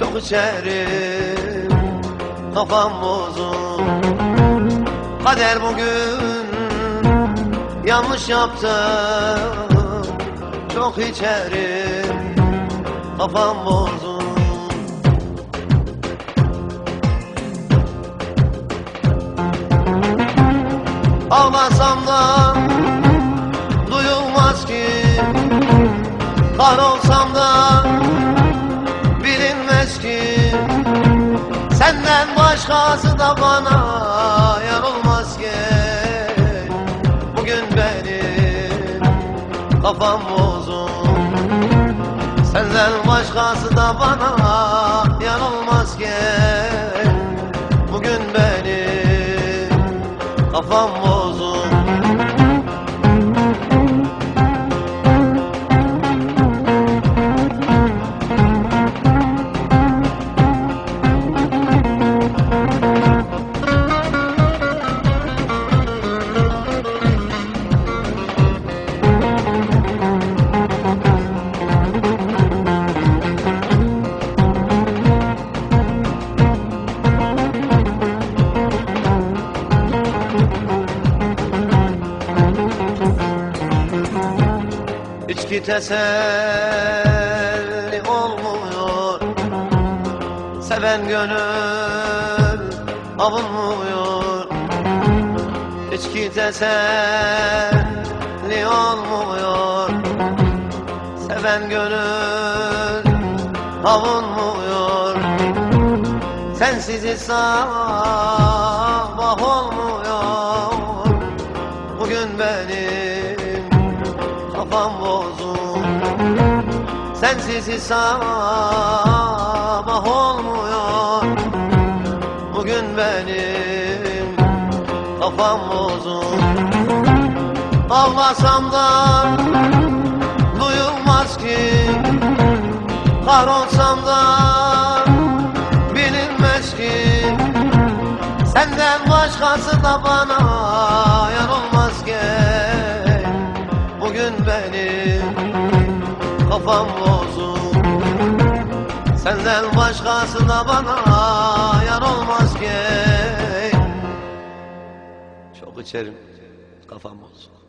Çok içerim. Kafam bozuk Kader bugün Yanlış yaptım Çok içerim. Kafam bozuk Ağlasam da duyulmaz ki. Kar Senden başkası da bana yar olmaz ki. Bugün benim kafam bozuk Senden başkası da bana yar olmaz ki. Bugün benim kafam bozuk İçki teselli olmuyor. Seven gönül avunmuyor. İçki teselli olmuyor. Seven gönül avunmuyor. Sensiz sabah olmuyor bozuk Sensiz sabah olmuyor. Bugün benim kafam bozuk. Ağlasam da duyulmaz ki. Kahrolsam da bilinmez ki. Senden başkası da bana kafam bozuk. Senden başkası da bana yar olmaz ki. Çok içerim kafam bozuk